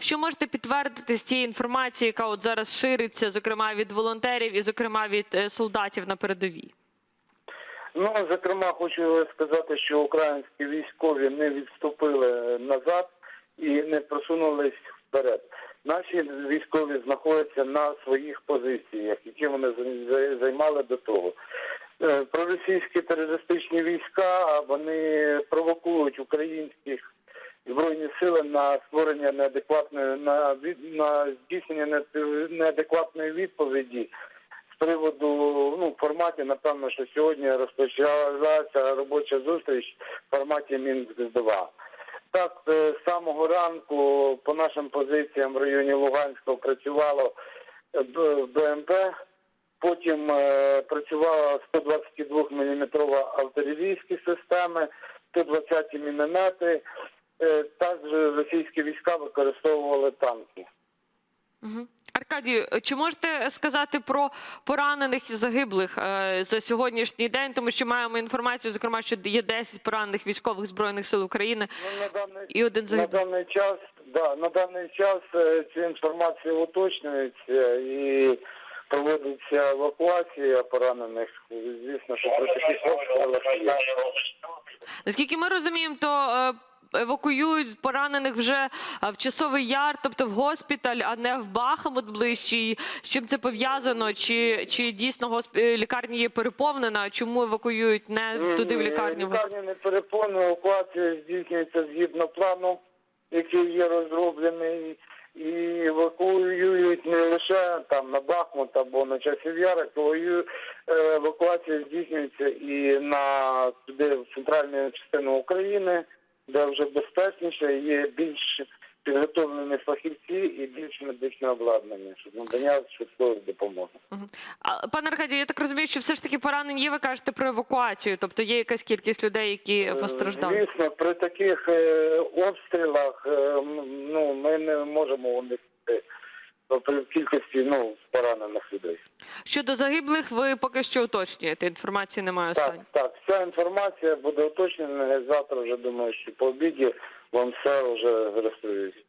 Що можете підтвердити з тієї інформації, яка от зараз шириться, зокрема від волонтерів і зокрема від е, солдатів на передовій? Ну, зокрема, хочу сказати, що українські військові не відступили назад і не просунулись вперед. Наші військові знаходяться на своїх позиціях, які вони займали до того. Е, Проросійські терористичні війська вони провокують українських збройні сили на створення неадекватної на на здійснення неадекватної відповіді з приводу ну форматі, напевно, що сьогодні розпочалася робоча зустріч в форматі Мінськ 2 Так, е, з самого ранку по нашим позиціям в районі Луганська працювало е, БМП, потім е, працювала 122 мм артилерійські системи, 120 міномети. Е, також російські війська використовували танки. Мгм. Аркадію, чи можете сказати про поранених і загиблих е, за сьогоднішній день? Тому що маємо інформацію, зокрема, що є 10 поранених військових збройних сил України Ну, на даний, і один на даний час, да, на даний час е, ця інформація уточнюється і проводиться евакуація поранених. Звісно, що при таких обстрілах є. Наскільки ми розуміємо, то евакуюють поранених вже в часовий яр, тобто в госпіталь, а не в Бахмут ближчий. З чим це пов'язано? Чи, чи дійсно госп... е, лікарня є переповнена? Чому евакуюють не туди в лікарню? Лікарня не переповнена, евакуація здійснюється згідно плану, який є розроблений. І евакуюють не лише там на Бахмут або на часів Яр, евакуюють, е, евакуація здійснюється і на туди в центральну частину України, де вже безпечніше, є більш підготовлені фахівці і більш медичне обладнання, щоб надання швидкої допомоги. А, пане Аркадію, я так розумію, що все ж таки поранені є. Ви кажете про евакуацію, тобто є якась кількість людей, які постраждали. Звісно, при таких е, обстрілах е, ну, ми не можемо уникнути ну, при кількості ну, поранених людей. Щодо загиблих, ви поки що уточнюєте. Інформації немає останньої. так, вся інформація буде уточнена. Завтра вже думаю, що по обіді вам все вже реєструється.